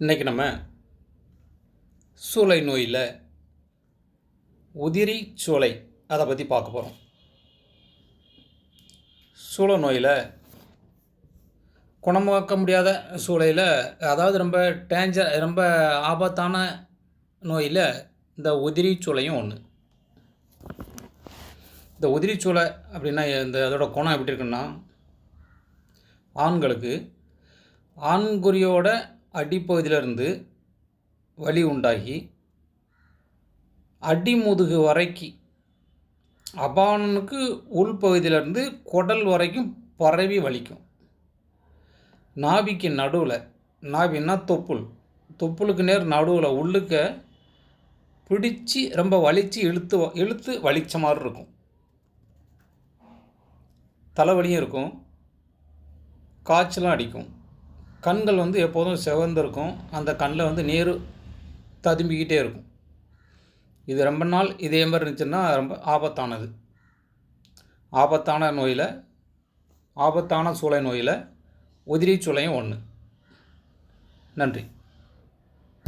இன்றைக்கி நம்ம சூளை நோயில் உதிரி சூளை அதை பற்றி பார்க்க போகிறோம் சூளை நோயில் குணமாக்க முடியாத சூளையில் அதாவது ரொம்ப டேஞ்சர் ரொம்ப ஆபத்தான நோயில் இந்த உதிரி சூளையும் ஒன்று இந்த உதிரி சூளை அப்படின்னா இந்த அதோடய குணம் எப்படி இருக்குன்னா ஆண்களுக்கு ஆண்குறியோட அடிப்பகுதியிலிருந்து வலி உண்டாகி அடிமுதுகு வரைக்கும் அபானனுக்கு உள்பகுதியிலிருந்து குடல் வரைக்கும் பரவி வலிக்கும். நாபிக்கு நடுவில் நாபின்னா தொப்புள்? தொப்புளுக்கு நேர் நடுவில் உள்ளுக்க பிடிச்சி ரொம்ப வலித்து இழுத்து இழுத்து வலித்த மாதிரி இருக்கும். தலைவலியும் இருக்கும். காய்ச்சலும் அடிக்கும். கண்கள் வந்து எப்போதும் சிவந்திருக்கும். அந்த கண்ணில் வந்து நீர் ததும்பிக்கிட்டே இருக்கும். இது ரொம்ப நாள் இதே மாதிரி இருந்துச்சுன்னா ரொம்ப ஆபத்தானது. ஆபத்தான நோயில் ஆபத்தான சூளை நோயில் உதிரி சூளையும் ஒன்று நன்றி.